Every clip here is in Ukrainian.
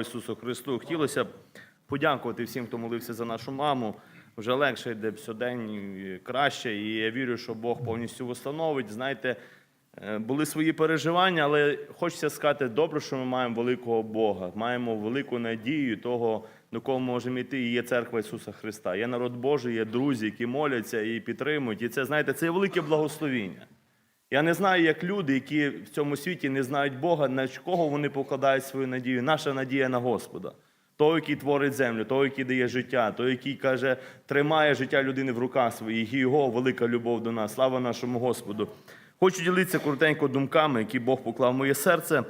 Ісусу Христу. Хотілося б подякувати всім, хто молився за нашу маму. Вже легше йде сьогодень і краще, і я вірю, що Бог повністю встановить. Знаєте, е, були свої переживання, але хочеться сказати, добре, що ми маємо великого Бога, маємо велику надію того, до кого можемо йти. І є церква Ісуса Христа. Є народ Божий, є друзі, які моляться і підтримують. І це, знаєте, це є велике благословіння. Я не знаю, як люди, які в цьому світі не знають Бога, на кого вони покладають свою надію. Наша надія на Господа. Той, який творить землю, той, який дає життя, той, який каже, тримає життя людини в руках своїх, і його велика любов до нас. Слава нашому Господу. Хочу ділитися коротенько думками, які Бог поклав в моє серце.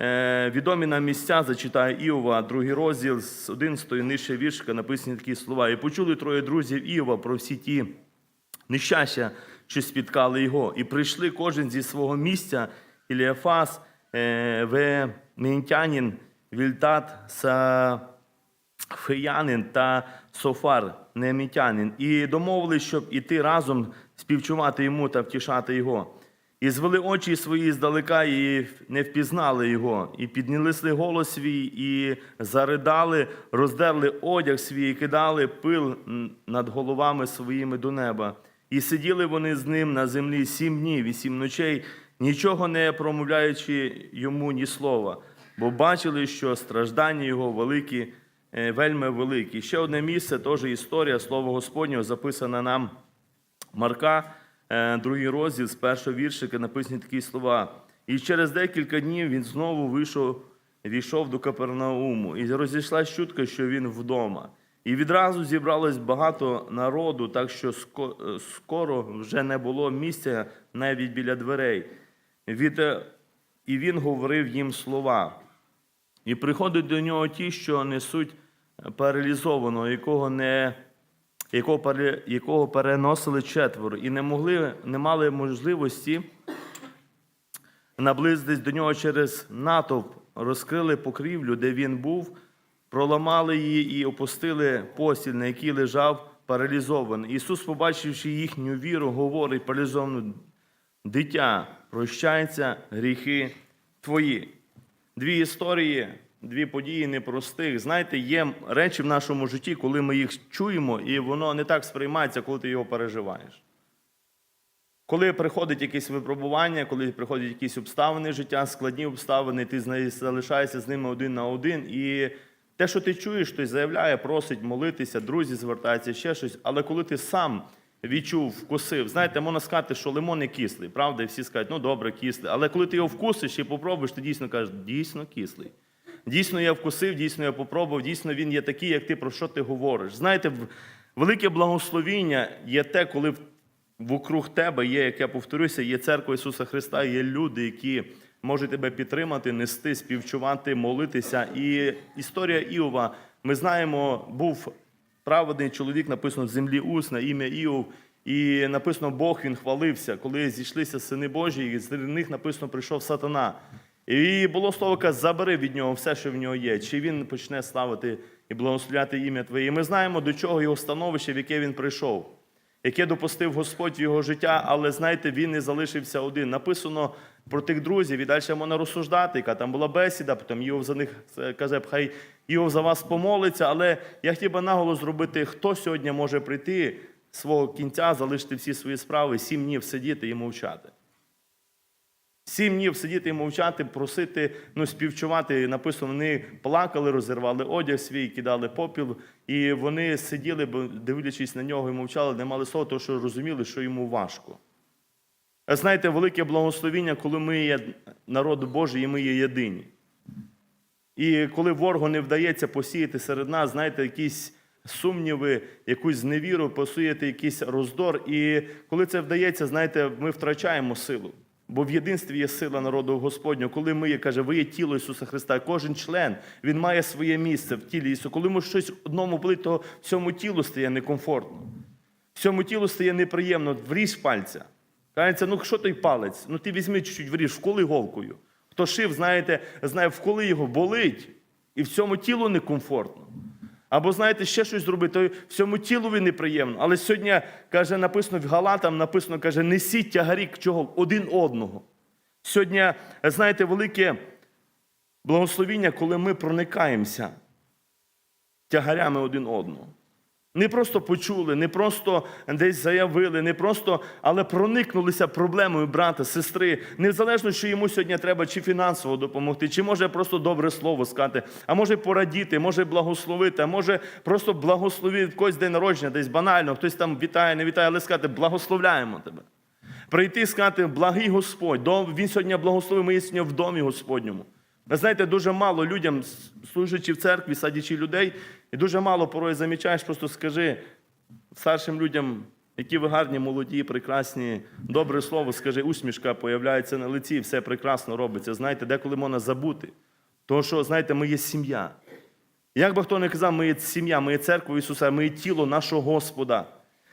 Е, відомі нам місця зачитає Іова, другий розділ з 11 нижче віршика, написані такі слова. І почули троє друзів Іова про всі ті нещастя, що спіткали його. І прийшли кожен зі свого місця, Іліафас, е, Вементянин, Вільтат, Сафеянин та Софар, Немітянин. І домовились, щоб іти разом співчувати йому та втішати його. І звели очі свої здалека, і не впізнали його, і піднялися голос свій, і заридали, роздерли одяг свій, і кидали пил над головами своїми до неба. І сиділи вони з ним на землі сім днів і сім ночей, нічого не промовляючи йому ні слова, бо бачили, що страждання його великі, е, вельми великі. Ще одне місце, теж історія Слово Господнього, записана нам Марка, е, другий розділ з першого віршика написані такі слова. І через декілька днів він знову вийшов, війшов до Капернауму, і розійшла чутка, що він вдома. І відразу зібралось багато народу, так що е, скоро вже не було місця навіть біля дверей. Е, і він говорив їм слова. І приходять до нього ті, що несуть паралізованого, якого не якого, якого переносили четверо, і не могли, не мали можливості наблизитись до нього через натовп, розкрили покрівлю, де він був, проламали її і опустили постіль, на якій лежав паралізований. Ісус, побачивши їхню віру, говорить паралізованому дитя, прощаються гріхи твої. Дві історії, дві події непростих. Знаєте, є речі в нашому житті, коли ми їх чуємо, і воно не так сприймається, коли ти його переживаєш. Коли приходить якесь випробування, коли приходять якісь обставини життя, складні обставини, ти залишаєшся з ними один на один. І те, що ти чуєш, хтось заявляє, просить молитися, друзі звертаються, ще щось. Але коли ти сам відчув, вкусив, знаєте, можна сказати, що лимон не кислий, правда? І всі скажуть, ну добре, кислий. Але коли ти його вкусиш і попробуєш, ти дійсно кажеш, дійсно кислий. Дійсно, я вкусив, дійсно я попробував, дійсно він є такий, як ти про що ти говориш. Знаєте, велике благословіння є те, коли вокруг тебе є, як я повторюся, є церква Ісуса Христа, є люди, які можуть тебе підтримати, нести, співчувати, молитися. І історія Іова, ми знаємо, був праведний чоловік, написано в землі уст на ім'я Іов. І написано, Бог він хвалився, коли зійшлися сини Божі, і з них написано прийшов сатана. І було слово, каже, забери від нього все, що в нього є. Чи він почне славити і благословляти ім'я Твоє. І ми знаємо, до чого його становище, в яке він прийшов, яке допустив Господь в його життя, але знаєте, він не залишився один. Написано про тих друзів, і далі можна розсуждати, яка там була бесіда, потім Йов за них е, каже, хай Йов за вас помолиться. Але я хотів би наголос зробити, хто сьогодні може прийти свого кінця, залишити всі свої справи, сім днів сидіти і мовчати. Сім днів сидіти і мовчати, просити, ну, співчувати. Написано, вони плакали, розірвали одяг свій, кидали попіл, і вони сиділи, дивлячись на нього і мовчали, не мали слова, тому що розуміли, що йому важко. Знаєте, велике благословіння, коли ми є народ Божий і ми є єдині. І коли ворогу не вдається посіяти серед нас, знаєте, якісь сумніви, якусь зневіру, посіяти якийсь роздор. І коли це вдається, знаєте, ми втрачаємо силу. Бо в єдинстві є сила народу Господнього. Коли ми, є, каже, ви є тіло Ісуса Христа, кожен член він має своє місце в тілі Ісуса. Коли ми щось одному болить, то всьому тілу стає некомфортно. Всьому тілу стає неприємно, вріж пальця. Кажеться, ну що той палець? Ну ти візьми чуть-чуть вріж, вколи голкою. Хто шив, знаєте, знає, вколи його болить, і в цьому тілу некомфортно. Або, знаєте, ще щось зробити, то всьому тілові неприємно. Але сьогодні, каже, написано в Галатам, написано, каже, несіть тягарі чого один одного. Сьогодні, знаєте, велике Благословіння, коли ми проникаємося тягарями один одного. Не просто почули, не просто десь заявили, не просто, але проникнулися проблемою брата, сестри. Незалежно, що йому сьогодні треба чи фінансово допомогти, чи може просто добре слово сказати, а може порадіти, може благословити, а може просто благословити когось день народження, десь банально, хтось там вітає, не вітає, але сказати, благословляємо тебе. Прийти і сказати, благий Господь, Він сьогодні благословив, ми сьогодні в домі Господньому. Ви знаєте, дуже мало людям, служачи в церкві, садячи людей, і дуже мало порой замічаєш, просто скажи старшим людям, які ви гарні, молоді, прекрасні, добре слово, скажи, усмішка появляється на лиці, все прекрасно робиться. Знаєте, деколи можна забути. Тому що, знаєте, ми є сім'я. Як би хто не казав, ми є сім'я, ми є церква Ісуса, ми є тіло нашого Господа.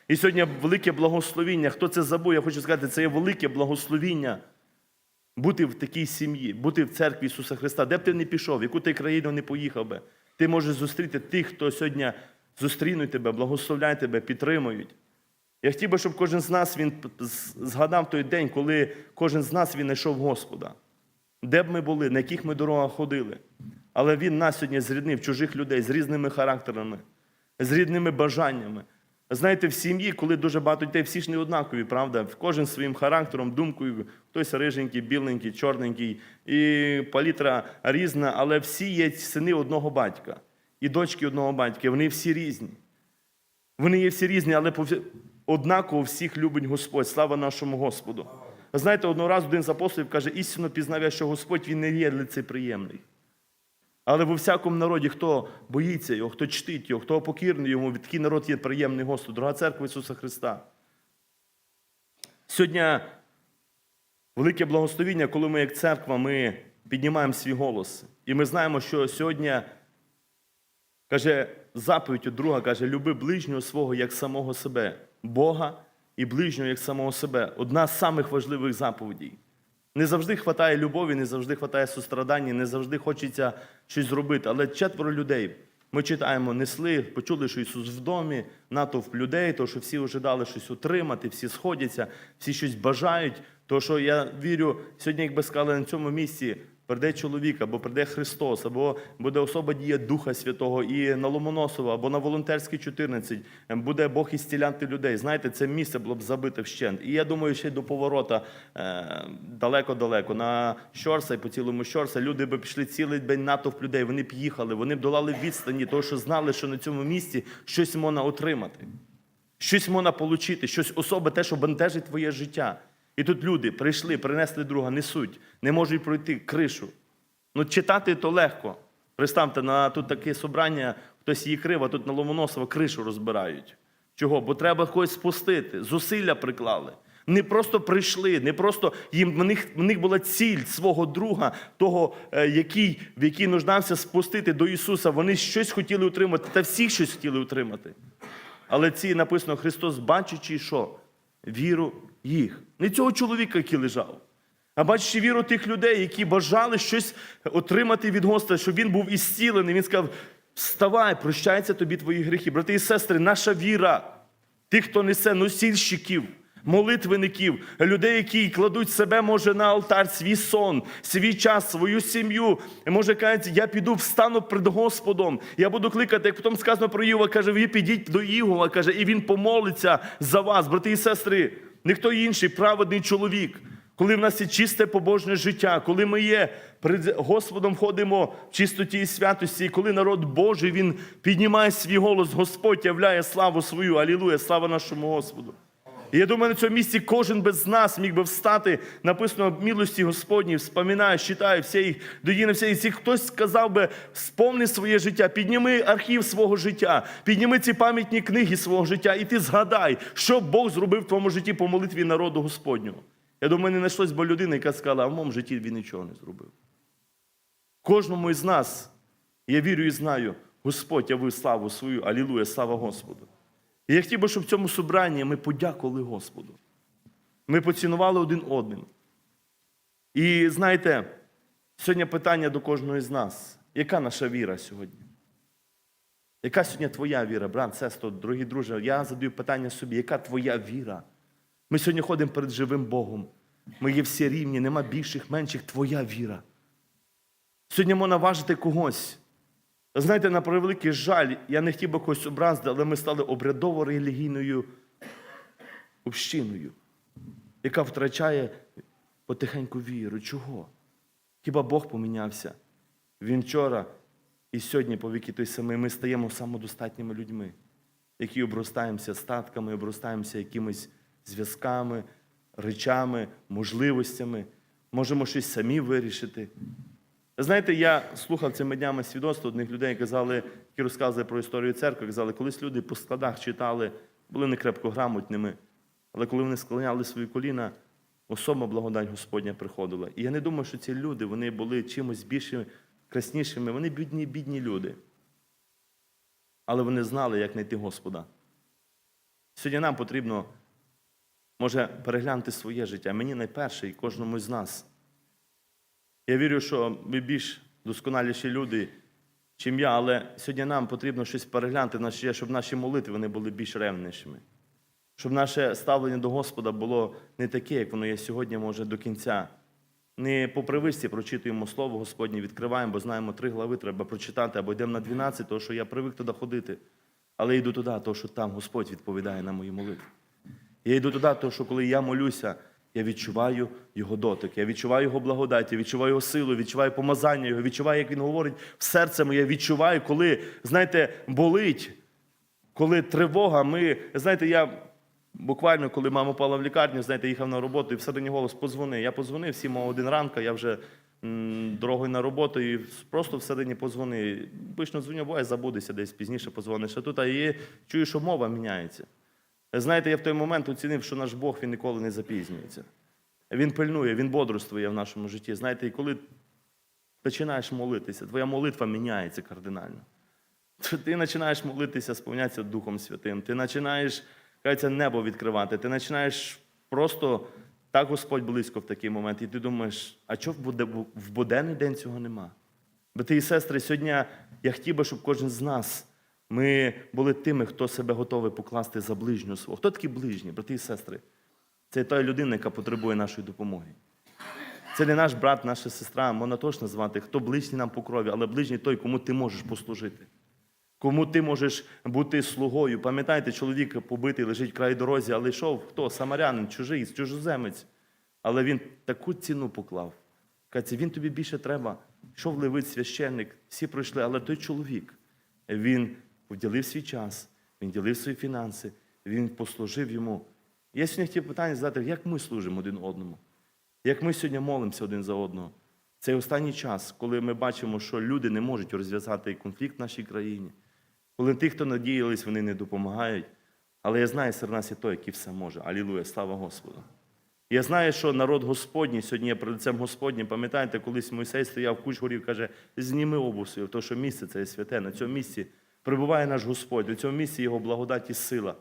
І сьогодні велике благословіння. Хто це забув, я хочу сказати, це є велике благословіння бути в такій сім'ї, бути в церкві Ісуса Христа, де б ти не пішов, в яку ти країну не поїхав би. Ти можеш зустріти тих, хто сьогодні зустрінуть тебе, благословляють тебе, підтримують. Я хотів би, щоб кожен з нас він згадав той день, коли кожен з нас він знайшов Господа. Де б ми були, на яких ми дорогах ходили. Але Він нас сьогодні зріднив чужих людей з різними характерами, з різними бажаннями. Знаєте, в сім'ї, коли дуже багато дітей, всі ж не однакові, правда? Кожен своїм характером, думкою, хтось риженький, біленький, чорненький, і палітра різна, але всі є сини одного батька і дочки одного батька. Вони всі різні. Вони є всі різні, але однаково всіх любить Господь. Слава нашому Господу. Знаєте, одного разу один з апостолів каже, істинно пізнав я, що Господь він не є лицеприємний. Але во всякому народі, хто боїться його, хто чтить його, хто покірний йому, такий народ є приємний Господу. Дорога церква Ісуса Христа. Сьогодні велике благословіння, коли ми, як церква, ми піднімаємо свій голос. І ми знаємо, що сьогодні Каже, заповідь від друга каже, люби ближнього свого як самого себе, Бога і ближнього як самого себе. Одна з самих важливих заповідей. Не завжди вистачає любові, не завжди вистачає сострадання, не завжди хочеться щось зробити. Але четверо людей. Ми читаємо, несли, почули, що Ісус в домі, натовп людей, то що всі ожидали щось отримати, всі сходяться, всі щось бажають. То що я вірю, сьогодні, якби сказали на цьому місці, прийде чоловік, або прийде Христос, або буде особа дія Духа Святого і на Ломоносова, або на волонтерській 14, буде Бог ісцілянти людей. Знаєте, це місце було б забите вщент. І я думаю, ще й до поворота е, далеко-далеко на Щорса і по цілому Щорса люди б пішли цілий день натовп людей. Вони б їхали, вони б долали відстані, тому що знали, що на цьому місці щось можна отримати. Щось можна отримати, щось особе, те, що бентежить твоє життя. І тут люди прийшли, принесли друга, несуть, не можуть пройти кришу. Ну, читати то легко. Представте, на тут таке собрання, хтось її крив, а тут на Ломоносова кришу розбирають. Чого? Бо треба когось спустити, зусилля приклали. Не просто прийшли, не просто їм в них, в них була ціль свого друга, того, е, який, в який нуждався спустити до Ісуса. Вони щось хотіли отримати, та всі щось хотіли отримати. Але ці написано Христос, бачачи, що віру їх. Не цього чоловіка, який лежав, а бачачи віру тих людей, які бажали щось отримати від Господа, щоб він був ісцілений. Він сказав: вставай, прощаються тобі твої гріхи. Брати і сестри, наша віра, тих, хто несе носільщиків. Молитвенників, людей, які кладуть себе, може, на алтар, свій сон, свій час, свою сім'ю. Може, кажуть, я піду встану перед Господом. Я буду кликати, як потім сказано про Іова, каже, ви підіть до Ігова, каже, і він помолиться за вас, брати і сестри. Ніхто інший, праведний чоловік. Коли в нас є чисте побожне життя, коли ми є перед Господом ходимо в чистоті і святості, і коли народ Божий він піднімає свій голос, Господь являє славу свою. Алілуя, слава нашому Господу. І я думаю, на цьому місці кожен без нас міг би встати, написано милості Господні, вспоминає, читає все їх, доїне все. І хтось сказав би, сповни своє життя, підніми архів свого життя, підніми ці пам'ятні книги свого життя, і ти згадай, що Бог зробив в твоєму житті по молитві народу Господнього. Я думаю, не знайшлось би людини, яка сказала, а в моєму житті він нічого не зробив. Кожному із нас, я вірю і знаю, Господь явив славу свою, алілуя, слава Господу. І я хотів би, щоб в цьому собранні ми подякували Господу. Ми поцінували один одним. І знаєте, сьогодні питання до кожного з нас. Яка наша віра сьогодні? Яка сьогодні твоя віра, брат, сестро, дорогі друзі? Я задаю питання собі, яка твоя віра? Ми сьогодні ходимо перед живим Богом. Ми є всі рівні, нема більших, менших. Твоя віра. Сьогодні можна важити когось. Знаєте, на превеликий жаль, я не хотів би когось образити, але ми стали обрядово-релігійною общиною, яка втрачає потихеньку віру. Чого? Хіба Бог помінявся? Він вчора і сьогодні по віки той самий. Ми стаємо самодостатніми людьми, які обростаємося статками, обростаємося якимись зв'язками, речами, можливостями, можемо щось самі вирішити. Знаєте, я слухав цими днями свідоцтво одних людей, казали, які розказували про історію церкви, казали, колись люди по складах читали, були не крепко грамотними, але коли вони склоняли свої коліна, особа благодать Господня приходила. І я не думаю, що ці люди вони були чимось більше краснішими. Вони бідні, бідні люди. Але вони знали, як знайти Господа. Сьогодні нам потрібно, може, переглянути своє життя. Мені найперше і кожному з нас. Я вірю, що ви більш досконаліші люди, чим я, але сьогодні нам потрібно щось переглянути, щоб наші молитви вони були більш ревнішими. Щоб наше ставлення до Господа було не таке, як воно є сьогодні, може, до кінця. Не по привичці прочитуємо Слово Господнє, відкриваємо, бо знаємо, три глави треба прочитати, або йдемо на 12, тому що я привик туди ходити. Але йду туди, тому що там Господь відповідає на мої молитви. Я йду туди, тому що коли я молюся, я відчуваю його дотик, я відчуваю його благодать, я відчуваю його силу, відчуваю помазання його, відчуваю, як він говорить в серце моє, відчуваю, коли, знаєте, болить, коли тривога, ми, знаєте, я буквально, коли мама пала в лікарню, знаєте, їхав на роботу і всередині голос позвони. Я позвонив, всі мав один ранка, я вже дорогою на роботу і просто всередині позвони. Обично дзвоню, буває, забудеться десь пізніше позвониш. А тут а є, чую, що мова міняється. Знаєте, я в той момент оцінив, що наш Бог він ніколи не запізнюється. Він пильнує, він бодрствує в нашому житті. Знаєте, і коли починаєш молитися, твоя молитва міняється кардинально. Ти починаєш молитися, сповнятися Духом Святим. Ти починаєш, кажеться, небо відкривати. Ти починаєш просто так Господь близько в такий момент. І ти думаєш, а чого в буденний день цього нема? Брати і сестри, сьогодні я хотів би, щоб кожен з нас ми були тими, хто себе готовий покласти за ближнього свого. Хто такі ближні, брати і сестри? Це та людина, яка потребує нашої допомоги. Це не наш брат, наша сестра, можна точно звати, хто ближній нам по крові, але ближній той, кому ти можеш послужити. Кому ти можеш бути слугою. Пам'ятаєте, чоловік побитий лежить край дорозі, але йшов хто? Самарянин, чужий, чужоземець. Але він таку ціну поклав. Каже, він тобі більше треба. Йшов левит, священник, всі пройшли, але той чоловік, він вділив свій час, він ділив свої фінанси, він послужив йому. Я сьогодні хотів питання задати, як ми служимо один одному? Як ми сьогодні молимося один за одного? Цей останній час, коли ми бачимо, що люди не можуть розв'язати конфлікт в нашій країні, коли ті, хто надіялись, вони не допомагають. Але я знаю, серед нас є той, який все може. Алілуя, слава Господу. Я знаю, що народ Господній сьогодні є перед лицем Господнім. Пам'ятаєте, колись Мойсей стояв в куч горів, каже, зніми обув свою, тому що місце це є святе. На цьому місці прибуває наш Господь, на цьому місці його благодать і сила.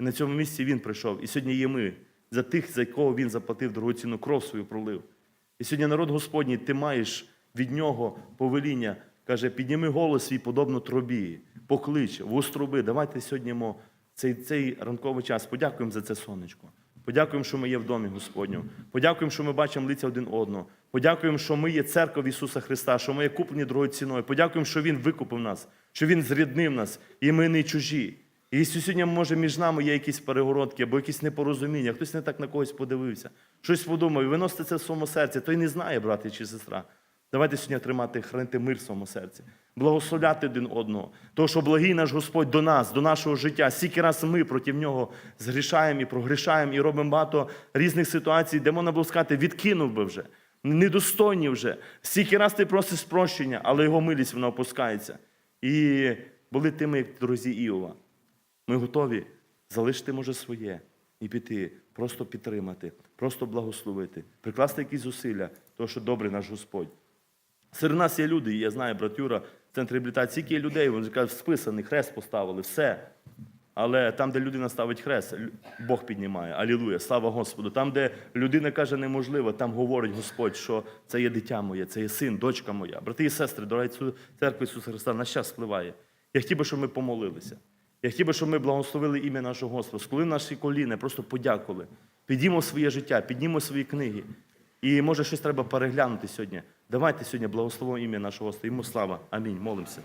І на цьому місці він прийшов. І сьогодні є ми за тих, за якого він заплатив дорогоцінну кров свою пролив. І сьогодні народ Господній, ти маєш від нього повеління, каже, підніми голос свій подобно трубі, поклич, в остроби. Давайте сьогодні цей, цей ранковий час подякуємо за це сонечко. Подякуємо, що ми є в домі Господньому. Подякуємо, що ми бачимо лиця один одного. Подякуємо, що ми є церква Ісуса Христа, що ми є куплені другою ціною. Подякуємо, що Він викупив нас, що Він зріднив нас, і ми не чужі. І сьогодні, може, між нами є якісь перегородки або якісь непорозуміння, хтось не так на когось подивився, щось подумав, і виносите це в своєму серці, той не знає, брат чи сестра. Давайте сьогодні тримати, хранити мир в своєму серці, благословляти один одного. Тому що благий наш Господь до нас, до нашого життя. Скільки раз ми проти нього згрішаємо і прогрішаємо, і робимо багато різних ситуацій, де можна було сказати, відкинув би вже, недостойні вже. Скільки раз ти просиш прощення, але його милість вона опускається. І були тими, як друзі Іова. Ми готові залишити, може, своє і піти, просто підтримати, просто благословити, прикласти якісь зусилля, тому що добрий наш Господь. Серед нас є люди, я знаю, брат Юра, в центрі реабілітації, скільки є людей, вони кажуть, списаний, хрест поставили, все. Але там, де людина ставить хрест, Бог піднімає. Алілуя, слава Господу. Там, де людина каже неможливо, там говорить Господь, що це є дитя моє, це є син, дочка моя. Брати і сестри, дорога церкви Ісуса Христа, наш час впливає. Я хотів би, щоб ми помолилися. Я хотів би, щоб ми благословили ім'я нашого Господа. Сколи наші коліни, просто подякували. Піднімо своє життя, піднімо свої книги. І може щось треба переглянути сьогодні. Давайте сьогодні благословимо ім'я нашого Господа. Йому слава. Амінь. Молимося.